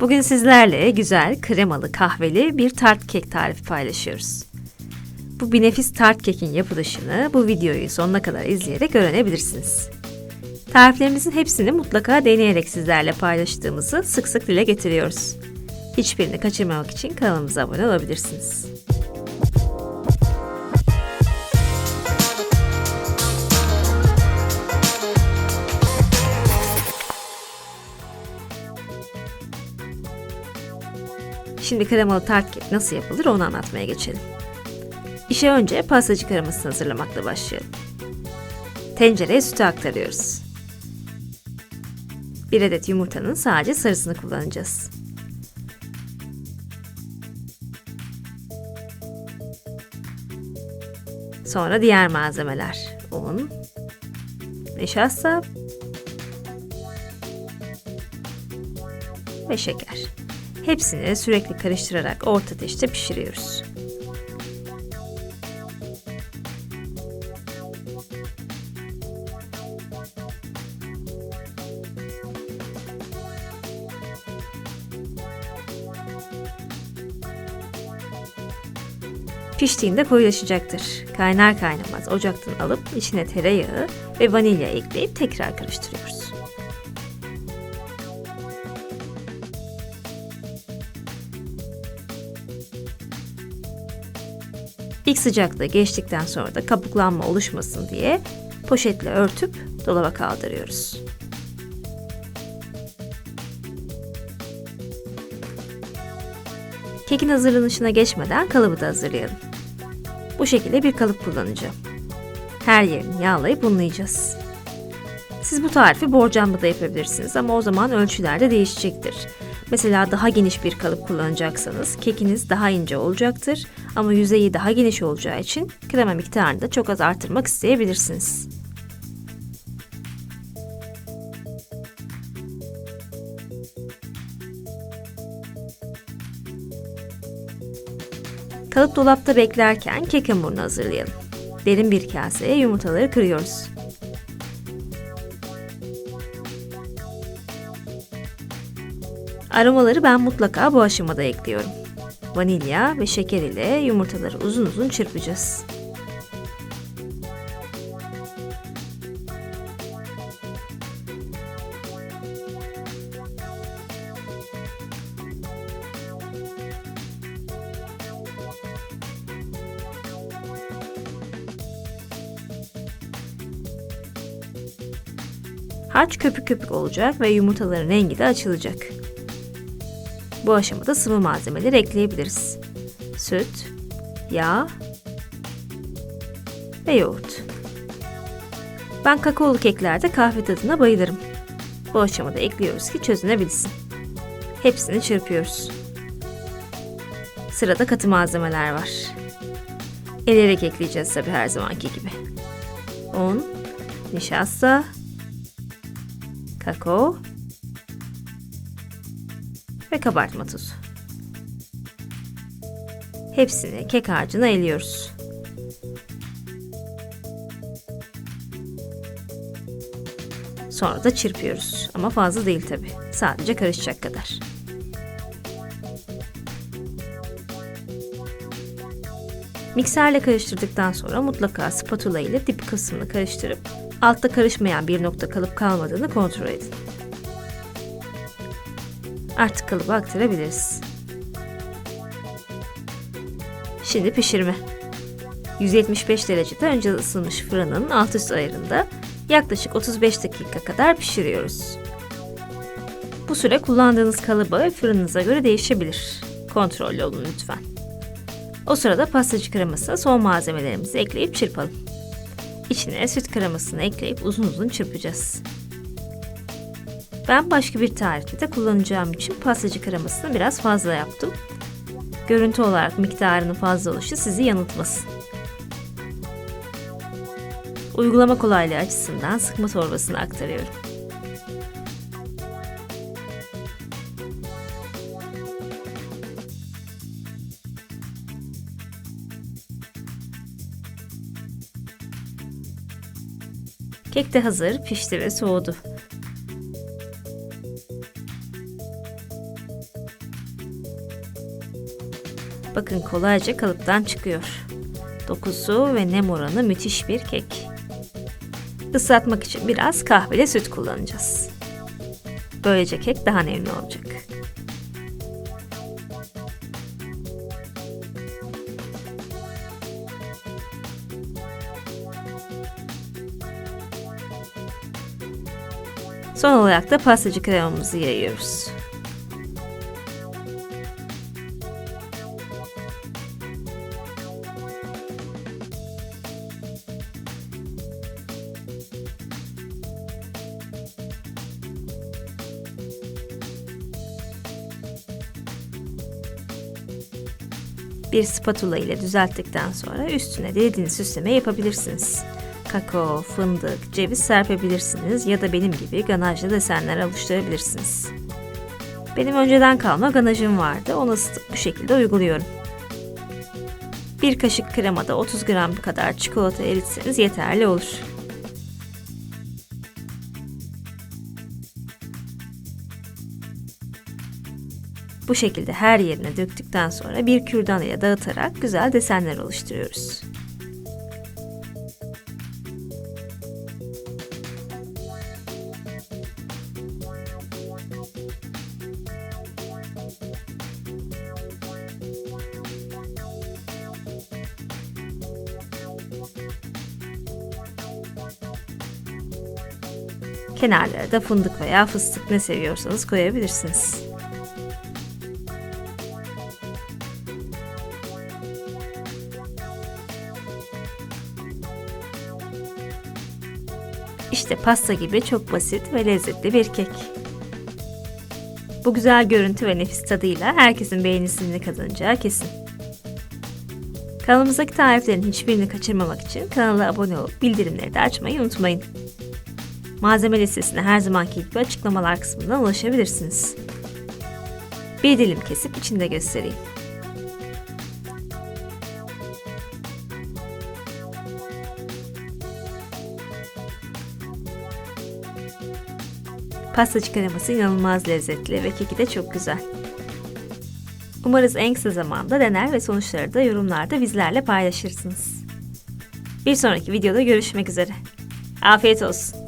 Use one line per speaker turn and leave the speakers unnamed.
Bugün sizlerle güzel, kremalı, kahveli bir tart kek tarifi paylaşıyoruz. Bu bir nefis tart kekin yapılışını bu videoyu sonuna kadar izleyerek öğrenebilirsiniz. Tariflerimizin hepsini mutlaka deneyerek sizlerle paylaştığımızı sık sık dile getiriyoruz. Hiçbirini kaçırmamak için kanalımıza abone olabilirsiniz. Şimdi kremalı tart kek nasıl yapılır onu anlatmaya geçelim. İşe önce pastacı kremasını hazırlamakla başlayalım. Tencereye sütü aktarıyoruz. Bir adet yumurtanın sadece sarısını kullanacağız. Sonra diğer malzemeler. Un, nişasta ve şeker. Hepsini sürekli karıştırarak orta ateşte pişiriyoruz. Piştiğinde koyulaşacaktır. Kaynar kaynamaz ocaktan alıp içine tereyağı ve vanilya ekleyip tekrar karıştırıyoruz. İlk sıcaklığı geçtikten sonra da kabuklanma oluşmasın diye poşetle örtüp dolaba kaldırıyoruz. Kekin hazırlanışına geçmeden kalıbı da hazırlayalım. Bu şekilde bir kalıp kullanacağım. Her yerini yağlayıp unlayacağız. Siz bu tarifi borcamda da yapabilirsiniz ama o zaman ölçüler de değişecektir. Mesela daha geniş bir kalıp kullanacaksanız kekiniz daha ince olacaktır ama yüzeyi daha geniş olacağı için krema miktarını da çok az artırmak isteyebilirsiniz. Kalıp dolapta beklerken kek hamurunu hazırlayalım. Derin bir kaseye yumurtaları kırıyoruz. Aromaları ben mutlaka bu aşamada ekliyorum. Vanilya ve şeker ile yumurtaları uzun uzun çırpacağız. Harç köpük köpük olacak ve yumurtaların rengi de açılacak. Bu aşamada sıvı malzemeleri ekleyebiliriz. Süt, yağ ve yoğurt. Ben kakaolu keklerde kahve tadına bayılırım. Bu aşamada ekliyoruz ki çözünebilsin. Hepsini çırpıyoruz. Sırada katı malzemeler var. Elerek ekleyeceğiz tabi her zamanki gibi. Un, nişasta, kakao ve kabartma tozu. Hepsini kek harcına eliyoruz. Sonra da çırpıyoruz. Ama fazla değil tabi. Sadece karışacak kadar. Mikserle karıştırdıktan sonra mutlaka spatula ile dip kısmını karıştırıp altta karışmayan bir nokta kalıp kalmadığını kontrol edin. Artık kalıba aktarabiliriz. Şimdi pişirme. 175 derecede önce ısınmış fırının alt üst ayarında yaklaşık 35 dakika kadar pişiriyoruz. Bu süre kullandığınız kalıba ve fırınınıza göre değişebilir. Kontrollü olun lütfen. O sırada pastacı kremasına son malzemelerimizi ekleyip çırpalım. İçine süt kremasını ekleyip uzun uzun çırpacağız. Ben başka bir tarifte de kullanacağım için pastacı kremasını biraz fazla yaptım. Görüntü olarak miktarının fazla oluşu sizi yanıltmasın. Uygulama kolaylığı açısından sıkma torbasına aktarıyorum. Kek de hazır, pişti ve soğudu. Bakın kolayca kalıptan çıkıyor. Dokusu ve nem oranı müthiş bir kek. Islatmak için biraz kahveli süt kullanacağız. Böylece kek daha nemli olacak. Son olarak da pastacı kremamızı yayıyoruz. Bir spatula ile düzelttikten sonra üstüne dilediğiniz süsleme yapabilirsiniz. Kakao, fındık, ceviz serpebilirsiniz ya da benim gibi ganajlı desenler oluşturabilirsiniz. Benim önceden kalma ganajım vardı. Onu ısıtıp bu şekilde uyguluyorum. Bir kaşık kremada 30 gram kadar çikolata eritseniz yeterli olur. Bu şekilde her yerine döktükten sonra bir kürdan ile dağıtarak güzel desenler oluşturuyoruz. Kenarlara da fındık veya fıstık ne seviyorsanız koyabilirsiniz. İşte pasta gibi çok basit ve lezzetli bir kek. Bu güzel görüntü ve nefis tadıyla herkesin beğenisini kazanacağı kesin. Kanalımızdaki tariflerin hiçbirini kaçırmamak için kanala abone olup bildirimleri de açmayı unutmayın. Malzeme listesine her zamanki gibi açıklamalar kısmından ulaşabilirsiniz. Bir dilim kesip içinde göstereyim. Pastacı kreması inanılmaz lezzetli ve keki de çok güzel. Umarız en kısa zamanda dener ve sonuçları da yorumlarda bizlerle paylaşırsınız. Bir sonraki videoda görüşmek üzere. Afiyet olsun.